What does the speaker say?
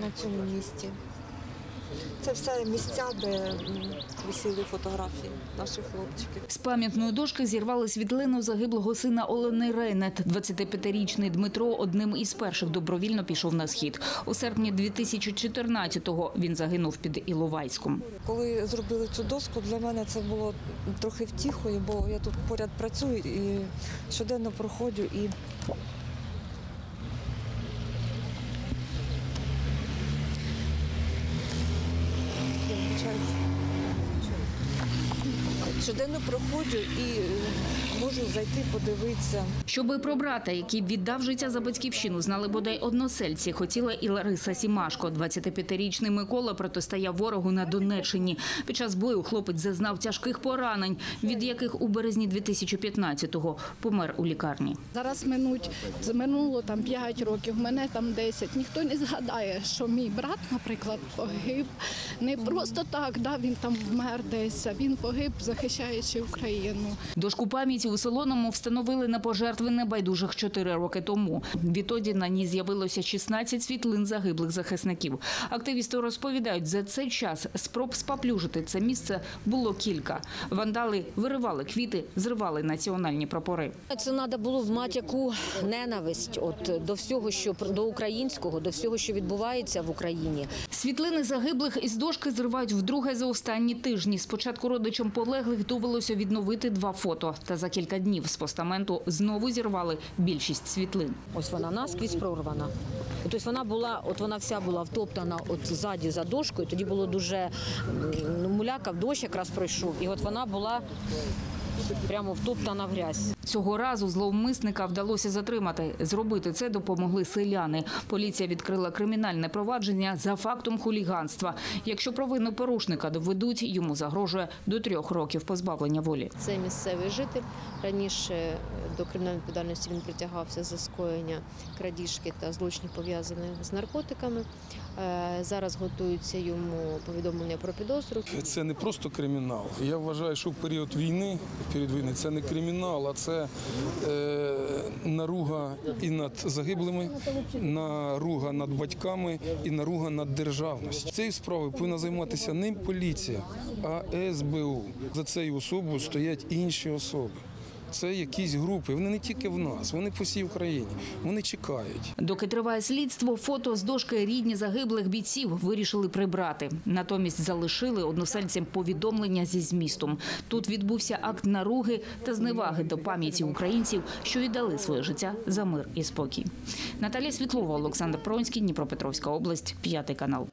на цьому місці. Це все місця, де висіли фотографії наших хлопчиків. З пам'ятної дошки зірвали світлину загиблого сина Олени Рейнет. 25-річний Дмитро одним із перших добровільно пішов на схід. У серпні 2014-го він загинув під Іловайськом. Коли зробили цю доску, для мене це було трохи втіхою, бо я тут поряд працюю і щоденно проходжу і. Вибачаюсь. Щоденно проходжу і можу зайти, подивитися. Щоби про брата, який віддав життя за батьківщину, знали бодай односельці. Хотіла і Лариса Сімашко. 25-річний Микола протистояв ворогу на Донеччині. Під час бою хлопець зазнав тяжких поранень, від яких у березні 2015-го помер у лікарні. Зараз минуть минуло там 5 років, мене там 10. Ніхто не згадає, що мій брат, наприклад, погиб не просто так, да, він там вмер десь. Він погиб, захищаючи Україну. Дошку пам'яті у Солоному встановили на пожертви небайдужих чотири роки тому. Відтоді на ній з'явилося 16 світлин загиблих захисників. Активісти розповідають, за цей час спроб спаплюжити це місце було кілька. Вандали виривали квіти, зривали національні прапори. Це треба було мати яку ненависть от до всього, що до українського, до всього, що відбувається в Україні. Світлини загиблих із дошки зривають вдруге за останні тижні. Спочатку родичам полеглих довелося відновити два фото. Та за кілька днів з постаменту знову зірвали більшість світлин. Ось вона наскрізь прорвана. Тобто вона була, от вона вся була втоптана от ззаді за дошкою. Тоді було дуже ну, муляка, дощ якраз пройшов, і от вона була прямо втоптана в грязь. Цього разу зловмисника вдалося затримати. Зробити це допомогли селяни. Поліція відкрила кримінальне провадження за фактом хуліганства. Якщо провину порушника доведуть, йому загрожує до трьох років позбавлення волі. Це місцевий житель. Раніше е, до кримінальної відповідальності він притягався за скоєння крадіжки та злочинів пов'язаних з наркотиками. Е, Зараз готується йому повідомлення про підозру. Це не просто кримінал. Я вважаю, що в період війни, в період війни це не кримінал, а це е, наруга і над загиблими, наруга над батьками і наруга над державністю. Цією справою повинна займатися не поліція, а СБУ. За цією особою стоять інші особи. Це якісь групи. Вони не тільки в нас, вони по всій Україні. Вони чекають. Доки триває слідство, фото з дошки рідні загиблих бійців вирішили прибрати. Натомість залишили односельцям повідомлення зі змістом. Тут відбувся акт наруги та зневаги до пам'яті українців, що віддали своє життя за мир і спокій. Наталія Світлова, Олександр Пронський, Дніпропетровська область, п'ятий канал.